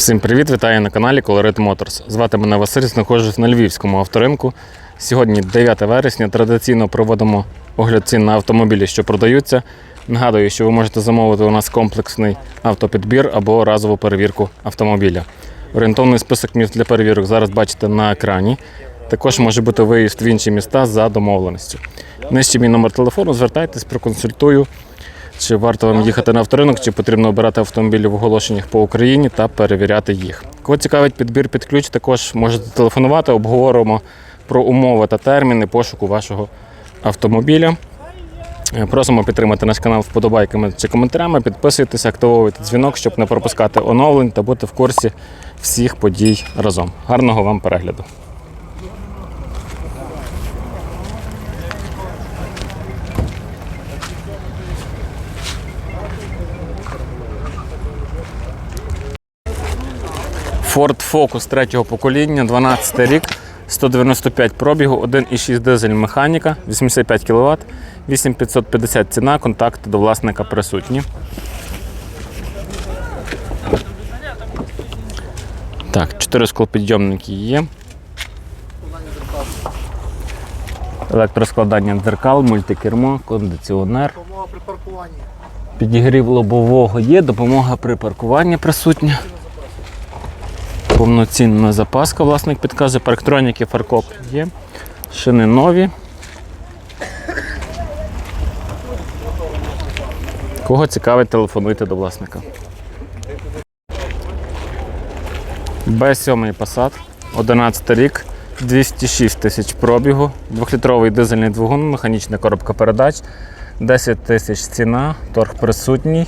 Всім привіт, вітаю на каналі Colorit Motors. Звати мене Василь, знаходжусь на Львівському авторинку. Сьогодні 9 вересня. Традиційно проводимо огляд цін на автомобілі, що продаються. Нагадую, що ви можете замовити у нас комплексний автопідбір або разову перевірку автомобіля. Орієнтовний список міст для перевірок зараз бачите на екрані. Також може бути виїзд в інші міста за домовленістю. Нижче мій номер телефону, звертайтесь, проконсультую. Чи варто вам їхати на авторинок, чи потрібно обирати автомобілі в оголошеннях по Україні та перевіряти їх. Кого цікавить підбір під ключ, також можете телефонувати, обговоримо про умови та терміни пошуку вашого автомобіля. Е, Просимо підтримати наш канал вподобайками чи коментарями, підписуйтесь, активовуйте дзвінок, щоб не пропускати оновлень та бути в курсі всіх подій разом. Гарного вам перегляду! Ford Focus третього покоління, 12 рік, 195 пробігу, 1,6 дизель механіка, 85 кВт, 8550 ціна, контакти до власника присутні. Так, 4 склопідйомники є. Електроскладання дзеркал, мультикермо, кондиціонер. Допомога при паркуванні. Підігрів лобового є, допомога при паркуванні присутня. Повноцінна запаска, власник підкаже, парктроніки, фаркоп є. Шини нові. Кого цікавить, телефонуйте до власника. Б7 Passat, 11 рік, 206 тисяч пробігу, 2-літровий дизельний двигун, механічна коробка передач, 10 тисяч ціна, торг присутній.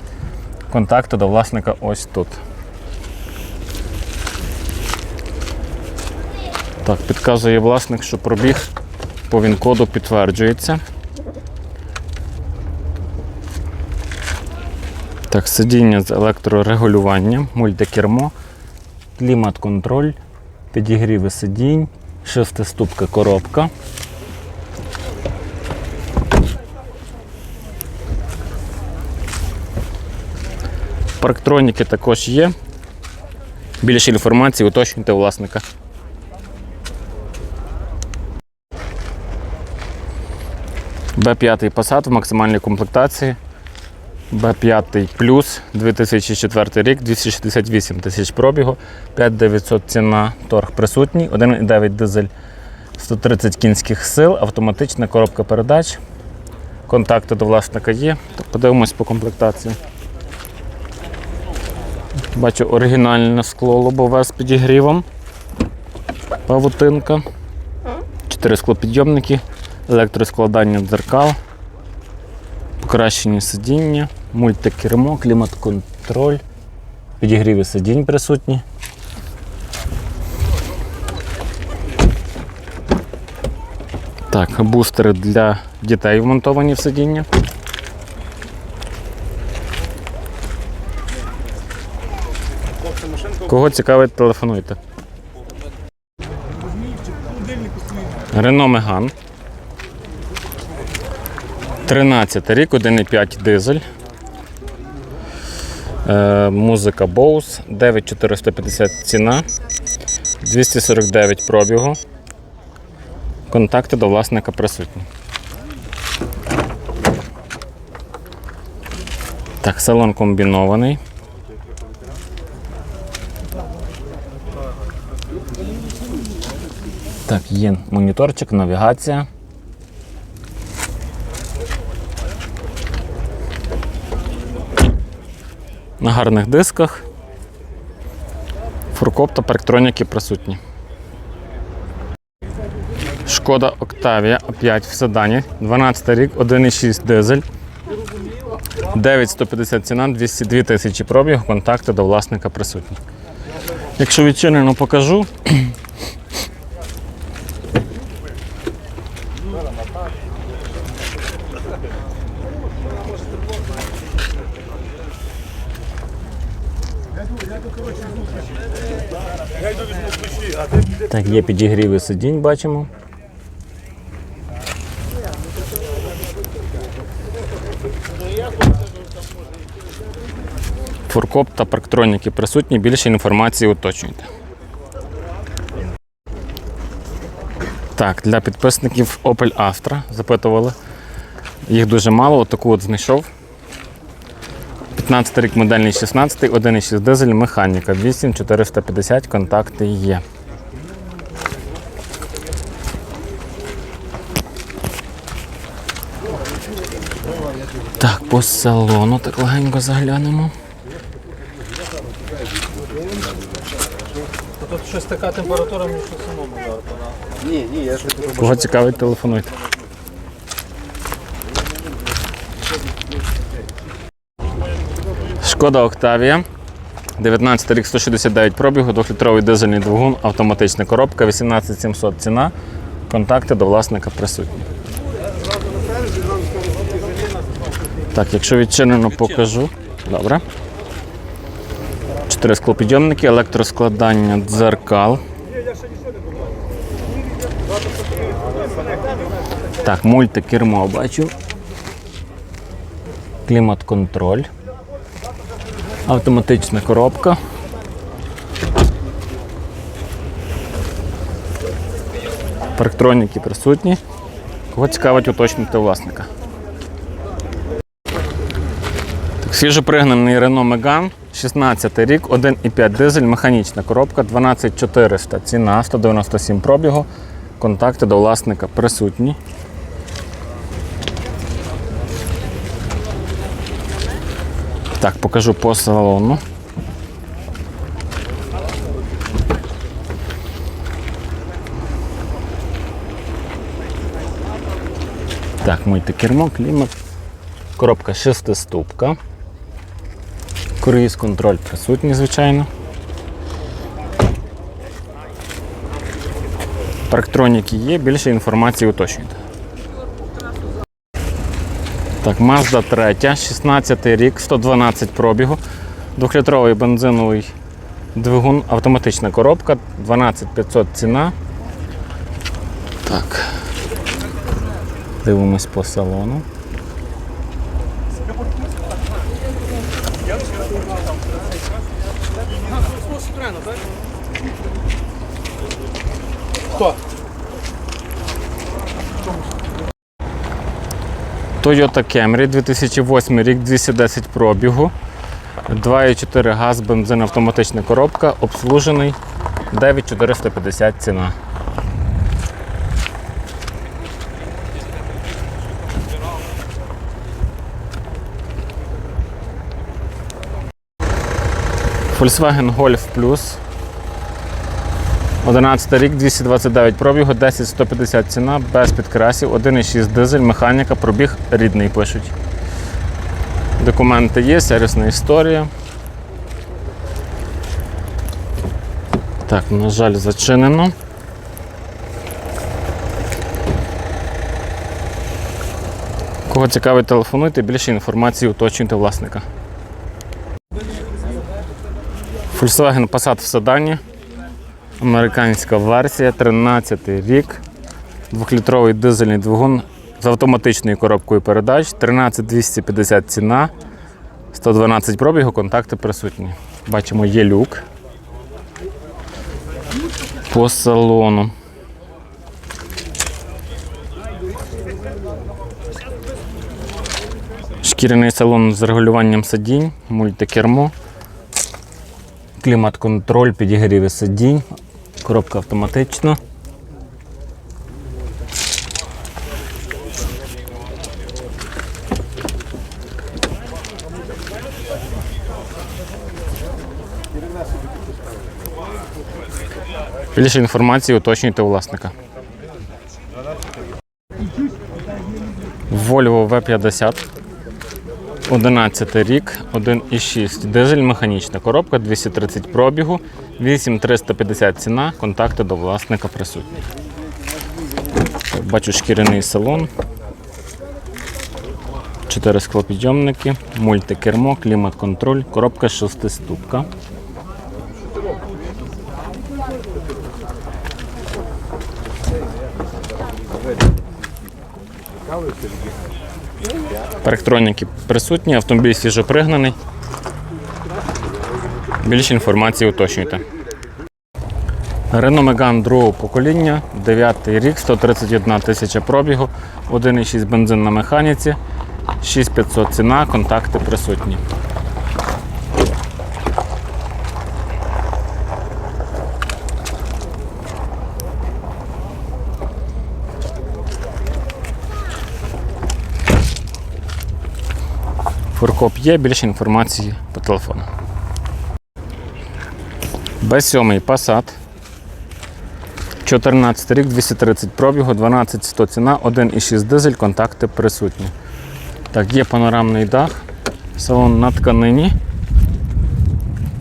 Контакти до власника ось тут. Так, підказує власник, що пробіг по ВІН-коду підтверджується. Так, сидіння з електрорегулюванням, мультикермо, клімат-контроль, підігріви сидінь, шестиступка коробка. Парктроніки також є. Більше інформації уточнюйте власника. Б5 Passat в максимальній комплектації. Б5 плюс 2004 рік, 268 тисяч пробігу, 5900 ціна, торг присутній, 1,9 дизель 130 кінських сил, автоматична коробка передач. Контакти до власника є. Подивимось по комплектації. Бачу оригінальне скло лобове з підігрівом. Павутинка. Чотири склопідйомники, електроскладання дзеркал, покращені сидіння, мультикермо, клімат-контроль, підігріви сидінь присутні. Так, бустери для дітей вмонтовані в сидіння. Кого цікавить, телефонуйте. Рено Меган. 13 рік, 1,5 дизель. Е, музика Bose, 9450 ціна, 249 пробігу. Контакти до власника присутні. Так, салон комбінований. Так, є моніторчик, навігація. На гарних дисках. Фуркоп та парктроніки присутні. Шкода Octavia A5 в седані, 12 рік, 1,6 дизель. 9150 ціна, 202 тисячі пробіг, контакти до власника присутні. Якщо відчинено покажу. Так, є підігріви сидінь, бачимо. Фуркоп та парктроніки присутні. Більше інформації уточнюйте. Так, для підписників Opel Astra запитували. Їх дуже мало, отаку от знайшов. 15 рік модельний 16, 1,6 дизель, механіка, 8450, контакти є. Так, по салону так легенько заглянемо. Тут щось така температура, мені що самому жарко. Ні, ні, я ж не. Кого цікавить, телефонуйте. Шкода Октавія. 19 рік 169 пробігу, 2-літровий дизельний двигун, автоматична коробка, 18700 ціна. Контакти до власника присутні. Так, якщо відчинено, покажу. Добре. Чотири склопідйомники, електроскладання дзеркал. Так, мультикермо бачу. Клімат-контроль. Автоматична коробка. Парктроніки присутні. Кого цікавить уточнити власника. Свіжопригнаний Renault Megane, 16 рік, 1,5 дизель, механічна коробка, 12400 ціна, 197 пробігу. Контакти до власника присутні. Так, покажу по салону. Так, мультикермо, клімат. Коробка шестиступка. Круїз контроль присутній, звичайно. Парктроніки є, більше інформації уточнюйте. Так, Mazda 3, 16 рік, 112 пробігу, 2-літровий бензиновий двигун, автоматична коробка, 12500 ціна. Так. Дивимось по салону. Хто? Toyota Camry 2008 рік, 210 пробігу. 2,4 газ, бензин, автоматична коробка, обслужений 9450 ціна. Volkswagen Golf Plus 11 рік, 229 пробігу, 10 150 ціна, без підкрасів, 1,6 дизель, механіка, пробіг рідний пишуть. Документи є, сервісна історія. Так, на жаль, зачинено. Кого цікавить, телефонуйте, більше інформації уточнюйте власника. Volkswagen Passat в седані. Американська версія, 13 й рік. Двохлітровий дизельний двигун з автоматичною коробкою передач, 13250 ціна, 112 пробігу, контакти присутні. Бачимо, є люк. По салону. Шкіряний салон з регулюванням сидінь, мультикермо. Клімат-контроль, підігріви сидінь, коробка автоматична. Більше інформації уточнюйте у власника. Volvo V50. 11 рік, 1,6 дизель, механічна коробка, 230 пробігу, 8350 ціна, контакти до власника присутні. Бачу шкіряний салон. Чотири склопідйомники, мультикермо, клімат-контроль, коробка шестиступка. Парктроніки присутні, автомобіль свіжопригнаний. Більше інформації уточнюйте. Renault Megane другого покоління, 9 рік, 131 тисяча пробігу, 1,6 бензин на механіці, 6500 ціна, контакти присутні. Фуркоп є, більше інформації по телефону. Б7 Passat. 14 рік, 230 пробігу, 12 100 ціна, 1,6 дизель, контакти присутні. Так, є панорамний дах, салон на тканині.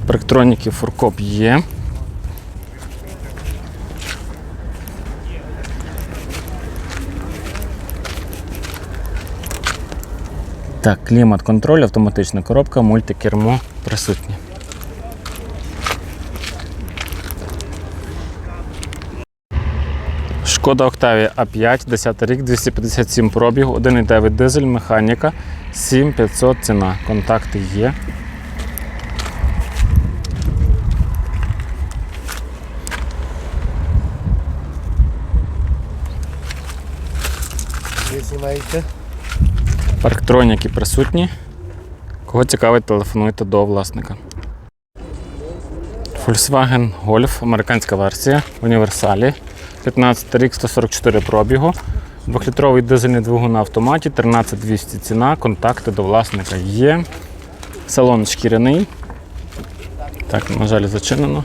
Парктроніки фуркоп є. Так, клімат контроль, автоматична коробка, мультикермо присутні. Шкода Octavia A5, 10 рік, 257 пробігу, 1,9 дизель, механіка, 7500 ціна. Контакти є. Ви знімаєте? Парктроніки присутні. Кого цікавить, телефонуйте до власника. Volkswagen Golf, американська версія, універсалі. 15 рік, 144 пробігу. Двохлітровий дизельний двигун на автоматі, 13200 ціна, контакти до власника є. Салон шкіряний. Так, на жаль, зачинено.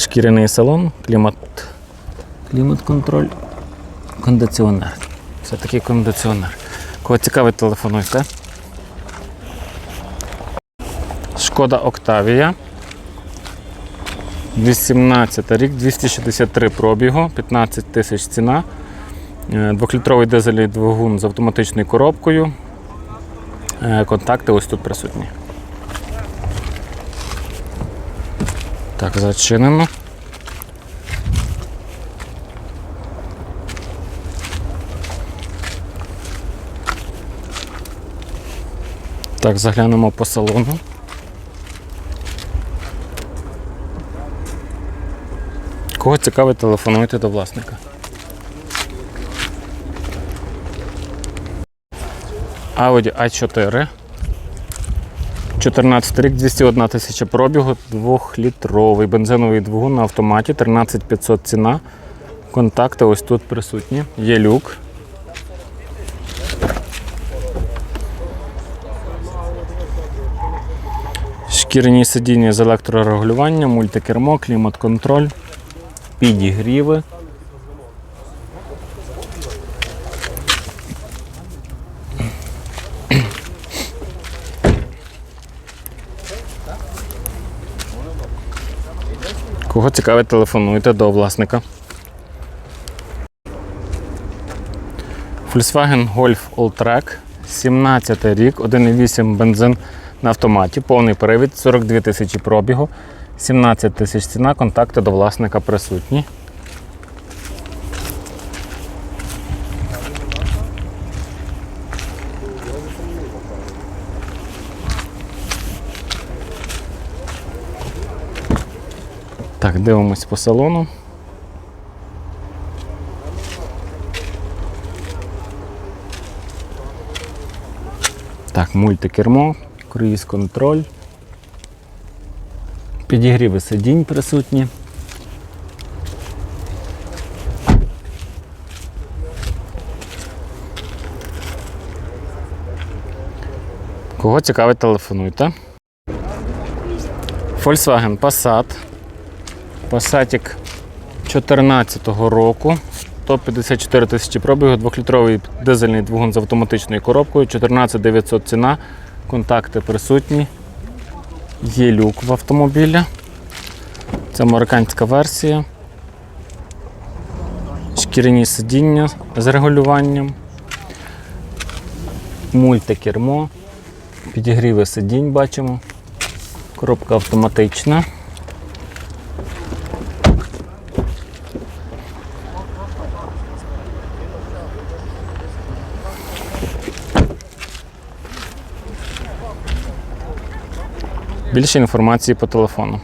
Шкіряний салон, клімат, клімат-контроль, кондиціонер. Це такий кондиціонер. Кого цікавить, телефонуйте. Шкода Октавія. 18 рік, 263 пробігу, 15 тисяч ціна. Е, Двохлітровий дизельний двигун з автоматичною коробкою. Е, Контакти ось тут присутні. Так, зачинено. Так, заглянемо по салону. Кого цікавить, телефонуйте до власника. Audi A4. 14 рік, 201 тисяча пробігу, 2-літровий бензиновий двигун на автоматі, 13500 ціна. Контакти ось тут присутні. Є люк. Шкіряні сидіння з електрорегулюванням, мультикермо, клімат-контроль, підігріви. Кого цікавить, телефонуйте до власника. Volkswagen Golf Alltrack, 17 рік, 1,8 бензин на автоматі, повний привід, 42 тисячі пробігу, 17 тисяч ціна, контакти до власника присутні. Так, дивимось по салону. Так, мультикермо, круїз контроль. Підігріви сидінь присутні. Кого цікавить, телефонуйте. Volkswagen Passat. Passatік 2014 року. 154 тисячі пробігу, 2-літровий дизельний двигун з автоматичною коробкою, 14 900 ціна, контакти присутні. Є люк в автомобілі. Це американська версія. Шкіряні сидіння з регулюванням. Мультикермо. Підігріви сидінь бачимо. Коробка автоматична. Більше інформації по телефону.